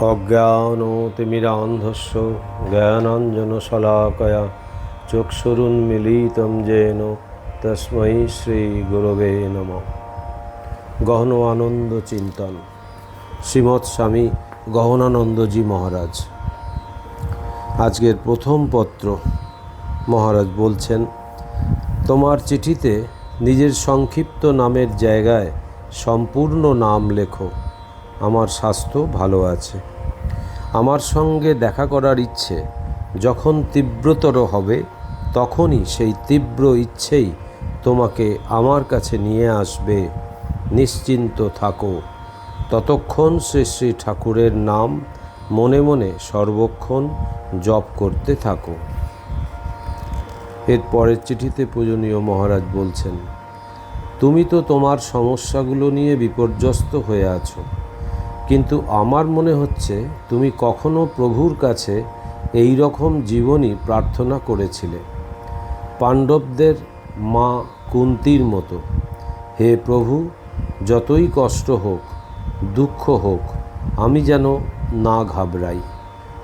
অজ্ঞানতিমিরান্ধস্য জ্ঞানাঞ্জনশলাকয়া চক্ষুরুন্মিলিतं যেন তস্मै শ্রীগুরবে নম। গহন আনন্দ চিন্তন। শ্রীমৎ স্বামী গহনানন্দজি মহারাজ। আজকের প্রথম পত্র। মহারাজ বলছেন, তোমার চিঠিতে নিজের সংক্ষিপ্ত নামের জায়গায় সম্পূর্ণ নাম লেখো। আমার স্বাস্থ্য ভালো আছে। আমার সঙ্গে দেখা করার ইচ্ছে যখন তীব্রতর হবে, তখনই সেই তীব্র ইচ্ছেই তোমাকে আমার কাছে নিয়ে আসবে। নিশ্চিন্ত থাকো। ততক্ষণ শ্রী শ্রী ঠাকুরের নাম মনে মনে সর্বক্ষণ জপ করতে থাকো। এর পরের চিঠিতে পূজনীয় মহারাজ বলছেন, তুমি তো তোমার সমস্যাগুলো নিয়ে বিপর্যস্ত হয়ে আছো। কিন্তু আমার মনে হচ্ছে তুমি কখনো প্রভুর কাছে এই রকম জীবনই প্রার্থনা করেছিলে। পাণ্ডবদের মা কুন্তির মতো। হে প্রভু, যতই কষ্ট হোক, দুঃখ হোক, আমি যেন না ঘাবড়াই।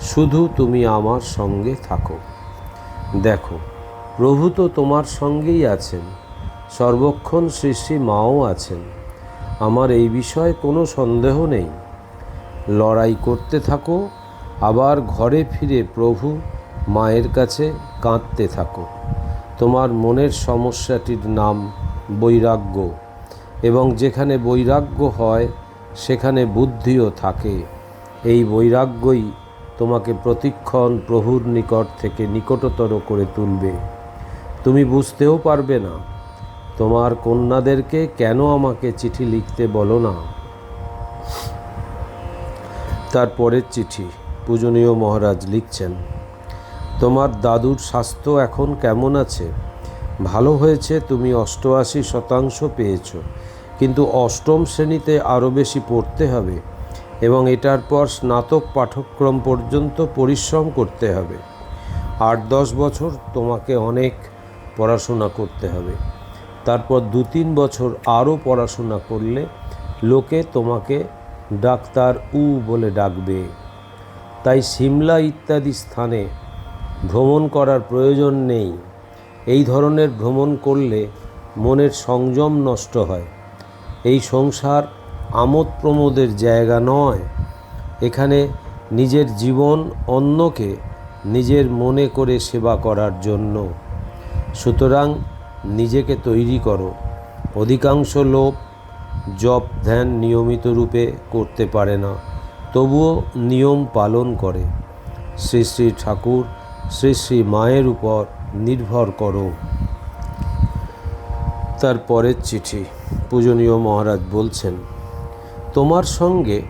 শুধু তুমি আমার সঙ্গে থাকো। দেখো, প্রভু তো তোমার সঙ্গেই আছেন। সর্বক্ষণ শ্রী শ্রী মাও আছেন। আমার এই বিষয়ে কোনো সন্দেহ নেই। লড়াই করতে থাকো, আবার ঘরে ফিরে প্রভু মায়ের কাছে কাঁদতে থাকো। তোমার মনের সমস্যাটির নাম বৈরাগ্য, এবং যেখানে বৈরাগ্য হয়, সেখানে বুদ্ধিও থাকে। এই বৈরাগ্যই তোমাকে প্রতিক্ষণ প্রভুর নিকট থেকে নিকটতর করে তুলবে। তুমি বুঝতেও পারবে না, তোমার কন্যাদেরকে কেন আমাকে চিঠি লিখতে বলো না? তারপরের চিঠি। পূজনীয় মহারাজ লিখছেন, তোমার দাদুর স্বাস্থ্য এখন কেমন আছে? ভালো হয়েছে, তুমি অষ্টআশি শতাংশ পেয়েছ। কিন্তু অষ্টম শ্রেণীতে আরও বেশি পড়তে হবে এবং এটার পর স্নাতক পাঠ্যক্রম পর্যন্ত পরিশ্রম করতে হবে। আট দশ বছর তোমাকে অনেক পড়াশোনা করতে হবে। তারপর দু তিন বছর আরও পড়াশোনা করলে লোকে তোমাকে ডাক্তার উ বলে ডাকবে। তাই সিমলা ইত্যাদি স্থানে ভ্রমণ করার প্রয়োজন নেই। এই ধরনের ভ্রমণ করলে মনের সংযম নষ্ট হয়। এই সংসার আমোদ প্রমোদের জায়গা নয়। এখানে নিজের জীবন অন্যকে নিজের মনে করে সেবা করার জন্য। সুতরাং নিজেকে তৈরি করো। অধিকাংশ লোক জপ ধ্যান নিয়মিত রূপে করতে পারে না। তবুও নিয়ম পালন করে। শ্রী শ্রী ঠাকুর, শ্রী শ্রী মায়ের উপর নির্ভর করো। তার পরের চিঠি, পূজনীয় মহারাজ বলছেন, তোমার সঙ্গে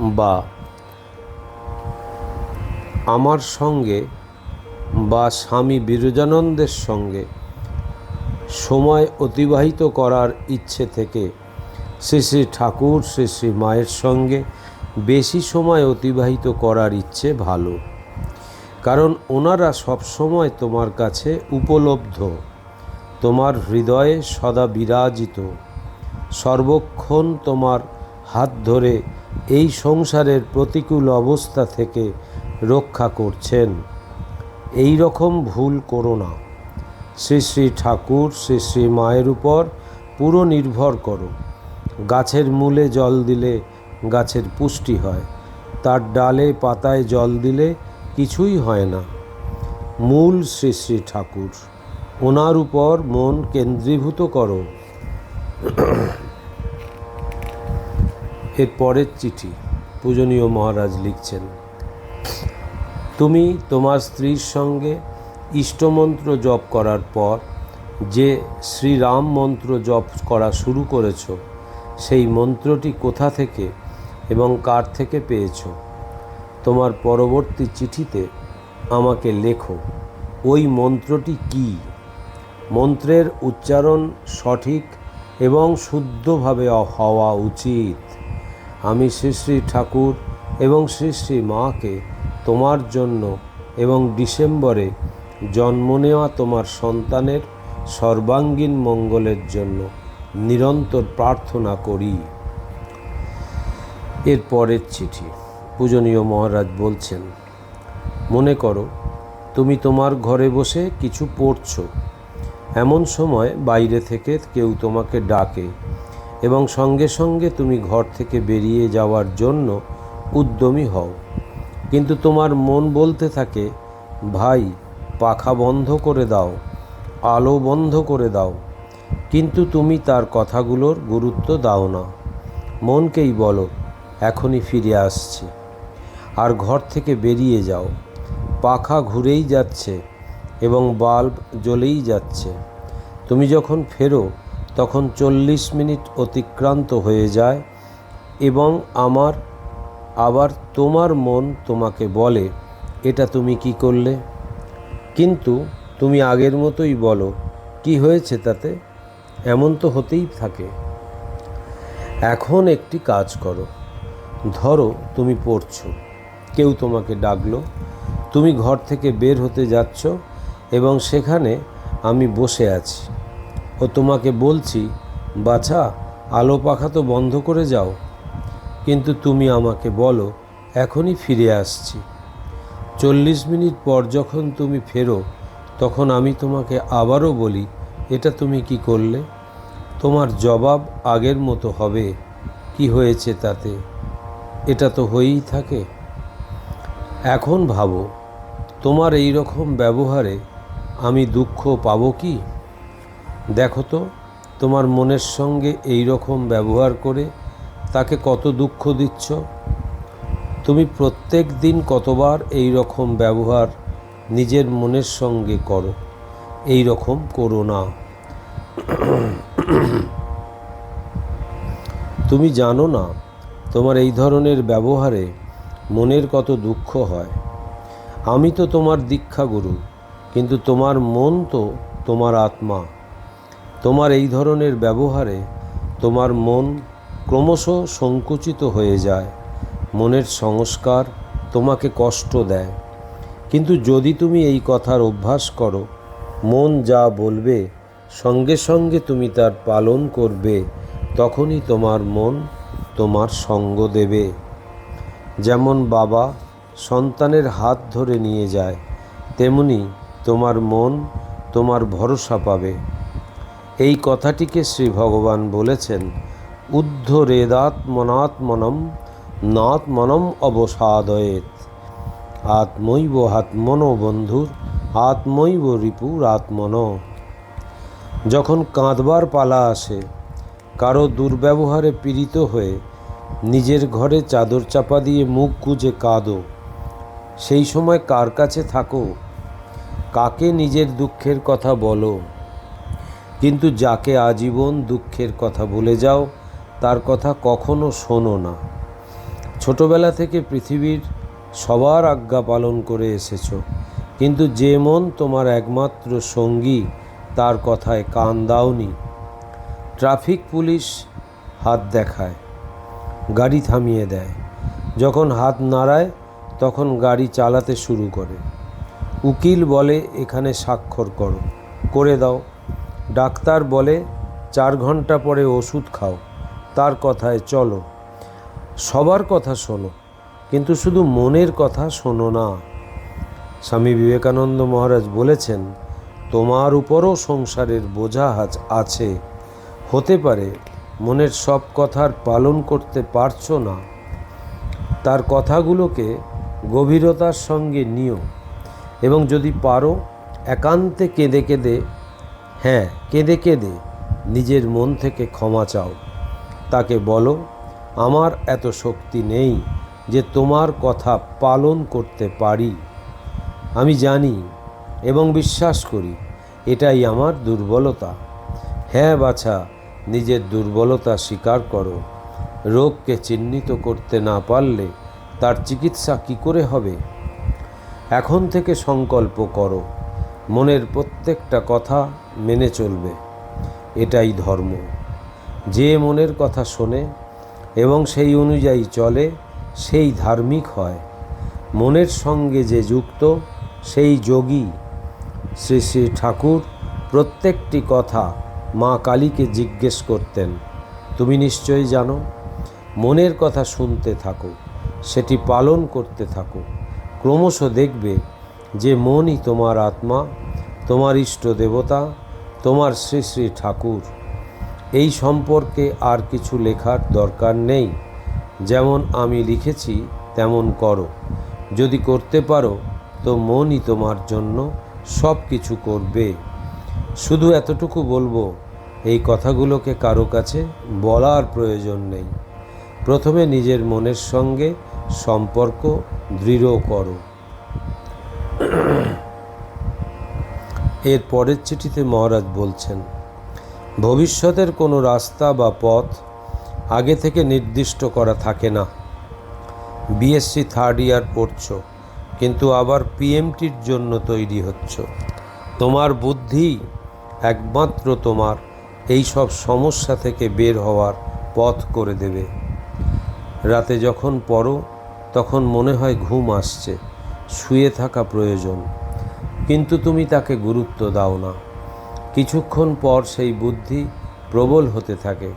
বা আমার সঙ্গে বা স্বামী বিরজানন্দের সঙ্গে সময় অতিবাহিত করার ইচ্ছে থেকে শ্রী শ্রী ঠাকুর, শ্রী শ্রী মায়ের সঙ্গে বেশি সময় অতিবাহিত করার ইচ্ছে ভালো। কারণ ওনারা সবসময় তোমার কাছে উপলব্ধ। তোমার হৃদয়ে সদা বিরাজিত। সর্বক্ষণ তোমার হাত ধরে এই সংসারের প্রতিকূল অবস্থা থেকে রক্ষা করছেন। এই রকম ভুল করো না। শ্রী শ্রী ঠাকুর, শ্রী শ্রী মায়ের উপর পুরো নির্ভর করো। গাছের মূলে জল দিলে গাছের পুষ্টি হয়। তার ডালে পাতায় জল দিলে কিছুই হয় না। মূল শ্রী শ্রী ঠাকুর, ওনার উপর মন কেন্দ্রীভূত করো। এর পরের চিঠি পূজনীয় মহারাজ লিখছেন, তুমি তোমার স্ত্রীর সঙ্গে ইষ্টমন্ত্র জপ করার পর যে শ্রীরাম মন্ত্র জপ করা শুরু করেছ সেই মন্ত্রটি কোথা থেকে এবং কার থেকে পেয়েছ? তোমার পরবর্তী চিঠিতে আমাকে লেখো, ওই মন্ত্রটি কি? মন্ত্রের উচ্চারণ সঠিক এবং শুদ্ধভাবে হওয়া উচিত। আমি শ্রী শ্রী ঠাকুর এবং শ্রী শ্রী মাকে তোমার জন্য এবং ডিসেম্বরে জন্ম নেওয়া তোমার সন্তানের সর্বাঙ্গীন মঙ্গলের জন্য নিরন্তর প্রার্থনা করি। এর পরের চিঠি। পূজনীয় মহারাজ বলছেন, মনে করো, তুমি তোমার ঘরে বসে কিছু পড়ছো। এমন সময় বাইরে থেকে কেউ তোমাকে ডাকে এবং সঙ্গে সঙ্গে তুমি ঘর থেকে বেরিয়ে যাওয়ার জন্য উদ্যমী হও। কিন্তু তোমার মন বলতে থাকে, ভাই, পাখা বন্ধ করে দাও, আলো বন্ধ করে দাও। কিন্তু তুমি তার কথাগুলোর গুরুত্ব দাও না। মনকেই বলো, এখনই ফিরে আসছি। আর ঘর থেকে বেরিয়ে যাও। পাখা ঘুরেই যাচ্ছে এবং বাল্ব জ্বলেই যাচ্ছে। তুমি যখন ফেরো, তখন চল্লিশ মিনিট অতিক্রান্ত হয়ে যায় এবং আমার, আবার তোমার মন তোমাকে বলে, এটা তুমি কি করলে? কিন্তু তুমি আগের মতোই বলো, কি হয়েছে তাতে? এমন তো হতেই থাকে। এখন একটি কাজ করো। ধরো তুমি পড়ছো। কেউ তোমাকে ডাকলো। তুমি ঘর থেকে বের হতে যাচ্ছ এবং সেখানে আমি বসে আছি। ও তোমাকে বলছি, বাছা, আলো পাখা তো বন্ধ করে যাও। কিন্তু তুমি আমাকে বলো, এখনই ফিরে আসছি। চল্লিশ মিনিট পর যখন তুমি ফেরো, তখন আমি তোমাকে আবারও বলি এটা তুমি কি করলে? তোমার জবাব আগের মতো হবে। কি হয়েছে তাতে? এটা তো হয়েই থাকে। এখন ভাবো, তোমার এই রকম ব্যবহারে আমি দুঃখ পাবো কি? দেখো তো, তোমার মনের সঙ্গে এই রকম ব্যবহার করে তাকে কত দুঃখ দিচ্ছ? তুমি প্রত্যেক দিন কতবার এই রকম ব্যবহার নিজের মনের সঙ্গে করো? এই রকম করো না। তুমি জানো না, তোমার এই ধরনের ব্যবহারে মনের কত দুঃখ হয়। আমি তো তোমার দীক্ষাগুরু, কিন্তু তোমার মন তো তোমার আত্মা। তোমার এই ধরনের ব্যবহারে তোমার মন ক্রমশ সংকুচিত হয়ে যায়। মনের সংস্কার তোমাকে কষ্ট দেয়। কিন্তু যদি তুমি এই কথার অভ্যাস করো মন যা বলবে, সঙ্গে সঙ্গে তুমি তার পালন করবে, তখনই তোমার মন তোমার সঙ্গ দেবে। যেমন বাবা সন্তানের হাত ধরে নিয়ে যায়, তেমনি তোমার মন তোমার ভরসা পাবে। এই কথাটিকে শ্রী ভগবান বলেছেন উদ্ধ রেদাত্মনাত্মনম নাত্মনম অবসাদয়েত। আত্মৈব আত্মনো বন্ধুর আত্মৈব রিপুর আত্মন যখন কাঁদবার পালা আসে, কারও দুর্ব্যবহারে পীড়িত হয়ে নিজের ঘরে চাদর চাপা দিয়ে মুখ গুজে কাঁদো, সেই সময় কার কাছে থাকো? কাকে নিজের দুঃখের কথা বলো? কিন্তু যাকে আজীবন দুঃখের কথা বলে যাও, তার কথা কখনো শোনো না। ছোটবেলা থেকে পৃথিবীর সবার আজ্ঞা পালন করে এসেছ। কিন্তু যে মন তোমার একমাত্র সঙ্গী, তার কথায় কান দাওনি। ট্রাফিক পুলিশ হাত দেখায়, গাড়ি থামিয়ে দেয়। যখন হাত নাড়ায়, তখন গাড়ি চালাতে শুরু করে। উকিল বলে, এখানে স্বাক্ষর করো, করে দাও। ডাক্তার বলে, চার ঘণ্টা পরে ওষুধ খাও, তার কথায় চলো। সবার কথা শোনো, কিন্তু শুধু মনের কথা শোনো না। স্বামী বিবেকানন্দ মহারাজ বলেছেন, তোমার উপরও সংসারের বোঝা আছ- আছে। হতে পারে মনের সব কথার পালন করতে পারছ না। তার কথাগুলোকে গভীরতার সঙ্গে নিও এবং যদি পারো, একান্তে কেঁদে কেঁদে হ্যাঁ কেঁদে কেঁদে নিজের মন থেকে ক্ষমা চাও। তাকে বলো, আমার এত শক্তি নেই যে তোমার কথা পালন করতে পারি। আমি জানি এবং বিশ্বাস করি, এটাই আমার দুর্বলতা। হ্যাঁ বাছা, নিজের দুর্বলতা স্বীকার করো। রোগকে চিহ্নিত করতে না পারলে তার চিকিৎসা কি করে হবে? এখন থেকে সংকল্প করো, মনের প্রত্যেকটা কথা মেনে চলবে। এটাই ধর্ম। যে মনের কথা শোনে এবং সেই অনুযায়ী চলে, সেই ধার্মিক হয়। মনের সঙ্গে যে যুক্ত সেই যোগী শ্রী শ্রী ঠাকুর প্রত্যেকটি কথা মা কালীকে জিজ্ঞেস করতেন। তুমি নিশ্চয়ই জানো, মনের কথা শুনতে থাকো, সেটি পালন করতে থাকো। ক্রমশ দেখবে যে মনই তোমার আত্মা, তোমার ইষ্ট দেবতা, তোমার শ্রী শ্রী ঠাকুর। এই সম্পর্কে আর কিছু লেখার দরকার নেই। যেমন আমি লিখেছি, তেমন করো। যদি করতে পারো তো মনই তোমার জন্য সব কিছু করবে। শুধু এতটুকু বলব, এই কথাগুলোকে কারও কাছে বলার প্রয়োজন নেই। প্রথমে নিজের মনের সঙ্গে সম্পর্ক দৃঢ় করো। এর পরের চিঠিতে মহারাজ বলছেন, ভবিষ্যতের কোনো রাস্তা বা পথ আগে থেকে নির্দিষ্ট করা থাকে না। বিএসসি থার্ড ইয়ার পড়ছো। কিন্তু আবার পিএমটির জন্য তৈরি হচ্ছ। তোমার বুদ্ধি একমাত্র তোমার এই সব সমস্যা থেকে বের হওয়ার পথ করে দেবে। রাতে যখন পড়ো, তখন মনে হয় ঘুম আসছে, শুয়ে থাকা প্রয়োজন। কিন্তু তুমি তাকে গুরুত্ব দাও না। কিছুক্ষণ পর সেই বুদ্ধি প্রবল হতে থাকে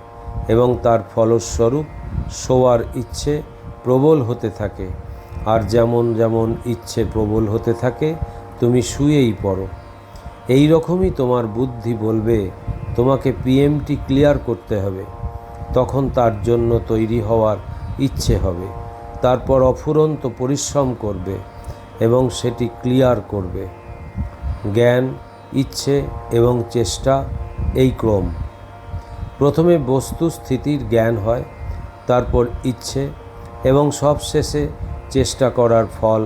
এবং তার ফলস্বরূপ শোয়ার ইচ্ছে প্রবল হতে থাকে। আর যেমন যেমন ইচ্ছে প্রবল হতে থাকে, তুমি শুয়েই পড়ো। এই রকমই তোমার বুদ্ধি বলবে, তোমাকে পিএমটি ক্লিয়ার করতে হবে। তখন তার জন্য তৈরি হওয়ার ইচ্ছে হবে। তারপর অফুরন্ত পরিশ্রম করবে এবং সেটি ক্লিয়ার করবে। জ্ঞান, ইচ্ছে এবং চেষ্টা এই ক্রম। প্রথমে বস্তু স্থিতির জ্ঞান হয়, তারপর ইচ্ছে এবং সবশেষে চেষ্টা করার ফল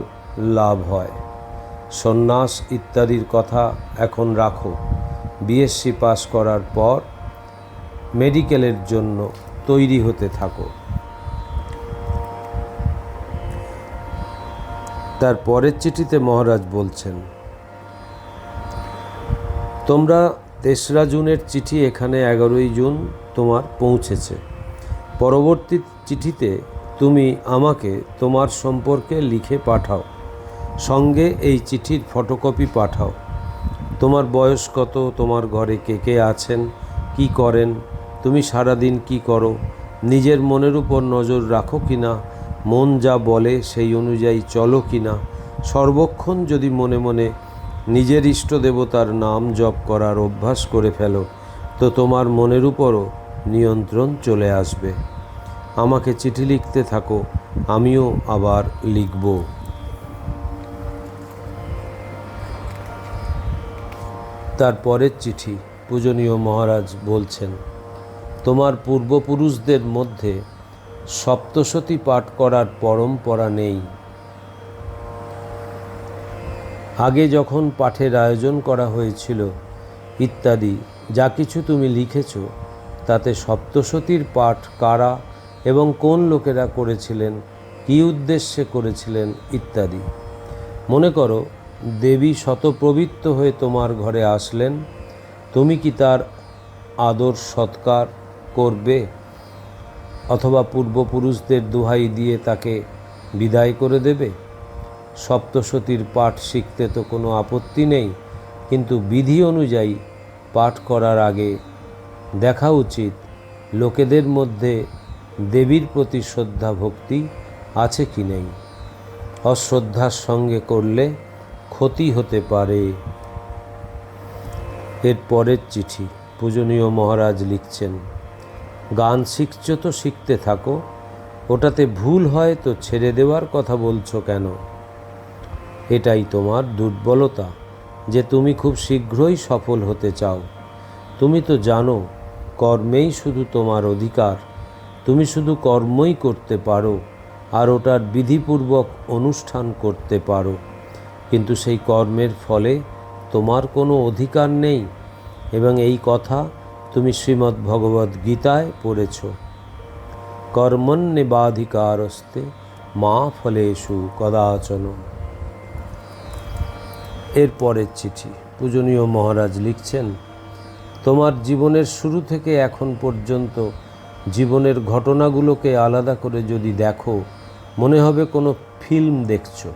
লাভ হয়। সন্ন্যাস ইত্যাদির কথা এখন রাখো। বিএসসি পাস করার পর মেডিকেলের জন্য তৈরি হতে থাকো। তার পরের চিঠিতে মহারাজ বলছেন, তোমরা তেসরা জুনের চিঠি এখানে এগারোই জুন তোমার পৌঁছেছে। পরবর্তী চিঠিতে তুমি আমাকে তোমার সম্পর্কে লিখে পাঠাও। সঙ্গে এই চিঠির ফটোকপি পাঠাও। তোমার বয়স কত? তোমার ঘরে কে কে আছেন? কি করেন? তুমি সারাদিন কি করো? নিজের মনের উপর নজর রাখো কি না? মন যা বলে সেই অনুযায়ী চলো কি না? সর্বক্ষণ যদি মনে মনে নিজের ইষ্ট দেবতার নাম জপ করার অভ্যাস করে ফেলো, তো তোমার মনের উপরও নিয়ন্ত্রণ চলে আসবে। আমাকে চিঠি লিখতে থাকো, আমিও আবার লিখব। তার পরের চিঠি, পূজনীয় মহারাজ বলছেন, তোমার পূর্বপুরুষদের মধ্যে সপ্তশতী পাঠ করার পরম্পরা নেই। আগে যখন পাঠের আয়োজন করা হয়েছিল, ইত্যাদি, যা কিছু তুমি লিখেছ, তাতে সপ্তশতীর পাঠ কারা এবং কোন লোকেরা করেছিলেন, কী উদ্দেশ্যে করেছিলেন ইত্যাদি। মনে করো, দেবী শতপ্রবৃত্ত হয়ে তোমার ঘরে আসলেন, তুমি কি তার আদর সৎকার করবে? অথবা পূর্বপুরুষদের দোহাই দিয়ে তাকে বিদায় করে দেবে? সপ্তশতীর পাঠ শিখতে তো কোনো আপত্তি নেই, কিন্তু বিধি অনুযায়ী পাঠ করার আগে দেখা উচিত লোকেদের মধ্যে দেবীর প্রতি শ্রদ্ধা ভক্তি আছে কি নেই? অশ্রদ্ধার সঙ্গে করলে ক্ষতি হতে পারে। এর পরের চিঠি, পূজনীয় মহারাজ লিখছেন, গান শিখছ তো শিখতে থাকো, ওটাতে ভুল হয় তো ছেড়ে দেওয়ার কথা বলছো কেন? এটাই তোমার দুর্বলতা, যে তুমি খুব শীঘ্রই সফল হতে চাও। তুমি তো জানো, কর্মেই শুধু তোমার অধিকার। তুমি শুধু কর্মই করতে পারো আর ওটার বিধিপূর্বক অনুষ্ঠান করতে পারো। কিন্তু সেই কর্মের ফলে তোমার কোনো অধিকার নেই এবং এই কথা তুমি শ্রীমদ্ ভগবদ্ গীতায় পড়েছ। কর্মণ্যবাধিকারস্তে মা ফলেষু কদাচন। এর পরের চিঠি। পূজনীয় মহারাজ লিখছেন, তোমার জীবনের শুরু থেকে এখন পর্যন্ত জীবনের ঘটনাগুলোকে আলাদা করে যদি দেখো, মনে হবে কোনো ফিল্ম দেখছ।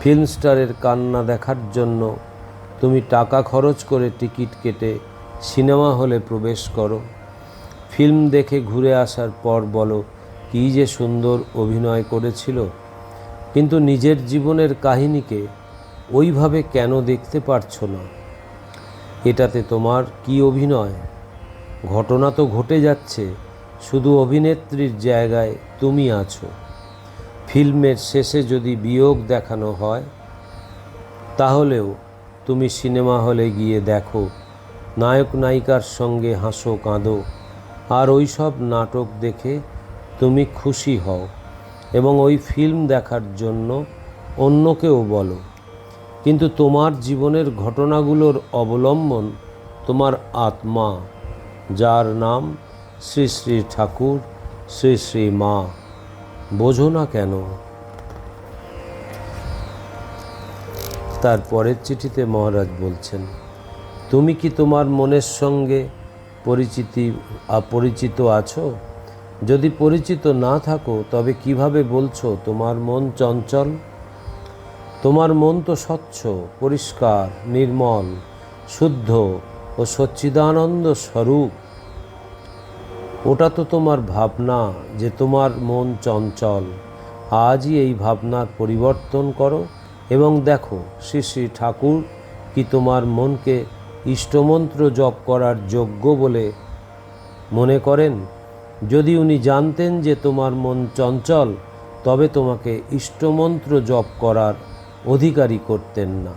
ফিল্ম স্টারের কান্না দেখার জন্য তুমি টাকা খরচ করে টিকিট কেটে সিনেমা হলে প্রবেশ করো। ফিল্ম দেখে ঘুরে আসার পর বলো, কী যে সুন্দর অভিনয় করেছিল। কিন্তু নিজের জীবনের কাহিনীকে ওইভাবে কেন দেখতে পারছ না? এটাতে তোমার কি অভিনয়? ঘটনা তো ঘটে যাচ্ছে, শুধু অভিনেত্রীর জায়গায় তুমি আছো। ফিল্মের শেষে যদি বিয়োগ দেখানো হয়, তাহলেও তুমি সিনেমা হলে গিয়ে দেখো, নায়ক নায়িকার সঙ্গে হাসো কাঁদো, আর ওই সব নাটক দেখে তুমি খুশি হও এবং ওই ফিল্ম দেখার জন্য অন্যকেও বলো। কিন্তু তোমার জীবনের ঘটনাগুলোর অবলম্বন তোমার আত্মা যার নাম শ্রী শ্রী ঠাকুর, শ্রী শ্রী মা। বোঝো না কেন? তার পরের চিঠিতে মহারাজ বলছেন, তুমি কি তোমার মনের সঙ্গে পরিচিতি পরিচিত আছো? যদি পরিচিত না থাকো, তবে কীভাবে বলছো, তোমার মন চঞ্চল? তোমার মন তো স্বচ্ছ, পরিষ্কার, নির্মল, শুদ্ধ ও সচ্চিদানন্দ স্বরূপ। ওটা তো তোমার ভাবনা যে তোমার মন চঞ্চল। আজই এই ভাবনার পরিবর্তন করো এবং দেখো, শ্রী শ্রী ঠাকুর কি তোমার মনকে ইষ্টমন্ত্র জপ করার যোগ্য বলে মনে করেন? যদি উনি জানতেন যে তোমার মন চঞ্চল, তবে তোমাকে ইষ্টমন্ত্র জপ করার অধিকারী করতেন না।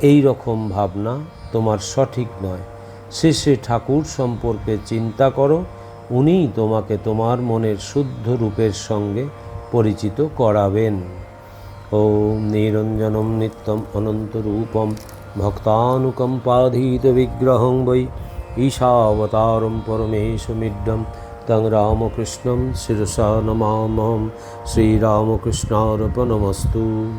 এই রকম ভাবনা তোমার সঠিক নয়। শ্রী শ্রী ঠাকুর সম্পর্কে চিন্তা করো উনিই তোমাকে তোমার মনের শুদ্ধ রূপের সঙ্গে পরিচিত করাবেন। ওম নিরঞ্জনম নিত্যম অনন্তরূপম ভক্তানুকম্পাধীত বিগ্রহং বৈ ঈশাবতারম পরমেশমিড্ডম তং রামকৃষ্ণম শিরসা নমামহম। শ্রীরামকৃষ্ণার্পণমস্তু।